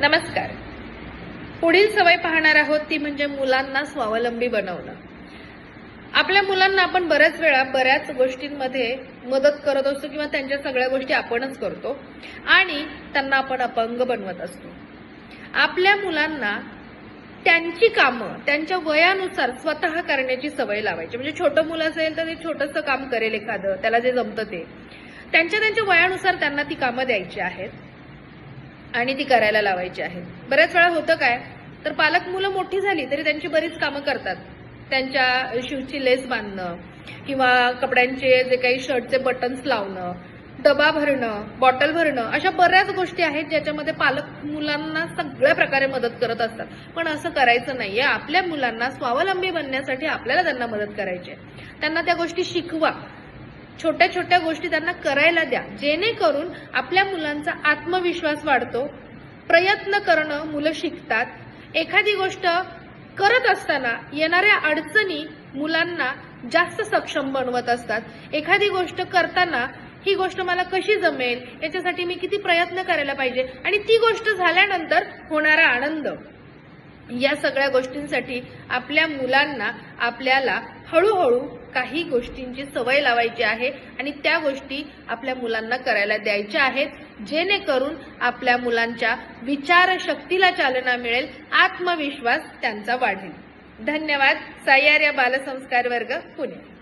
नमस्कार. पुढील सवय पाहणार आहोत ती म्हणजे मुलांना स्वावलंबी बनवणं. आपल्या मुलांना आपण बऱ्याच वेळा बऱ्याच गोष्टींमध्ये मदत करत असतो किंवा त्यांच्या सगळ्या गोष्टी आपणच करतो आणि त्यांना आपण अपंग बनवत असतो. आपल्या मुलांना त्यांची कामं त्यांच्या वयानुसार स्वतः करण्याची सवय लावायची. म्हणजे छोटं मुलं असेल तर ते छोटंसं काम करेल एखादं त्याला जे जमतं ते. त्यांच्या त्यांच्या वयानुसार त्यांना ती कामं द्यायची आहेत. आणि ती करायला लावायची आहे. बऱ्याच वेळा होतं काय तर पालक मुलं मोठी झाली तरी त्यांची बरीच कामं करतात. त्यांच्या शूजची लेस बांधणं किंवा कपड्यांचे जे काही शर्टचे बटन्स लावणं डबा भरणं बॉटल भरणं अशा बऱ्याच गोष्टी आहेत ज्याच्यामध्ये पालक मुलांना सगळ्या प्रकारे मदत करत असतात. पण असं करायचं नाहीये. आपल्या मुलांना स्वावलंबी बनण्यासाठी आपल्याला त्यांना मदत करायची आहे. त्यांना त्या गोष्टी शिकवा. छोट्या छोट्या गोष्टी त्यांना करायला द्या. जेणेकरून आपल्या मुलांचा आत्मविश्वास वाढतो प्रयत्न करणं मुलं शिकतात. एखादी गोष्ट करत असताना येणाऱ्या अडचणी मुलांना जास्त सक्षम बनवत असतात. एखादी गोष्ट करताना ही गोष्ट मला कशी जमेल याच्यासाठी मी किती प्रयत्न करायला पाहिजे आणि ती गोष्ट झाल्यानंतर होणारा आनंद. या सगळ्या गोष्टींसाठी आपल्या मुलांना आपल्याला हळूहळू काही गोष्टींची सवय लावायची आहे आणि त्या गोष्टी आपल्या मुलांना करायला द्यायच्या आहेत. जेणेकरून आपल्या मुलांच्या विचारशक्तीला चालना मिळेल आत्मविश्वास त्यांचा वाढेल. धन्यवाद. सह्यार्य बालसंस्कार वर्ग पुणे.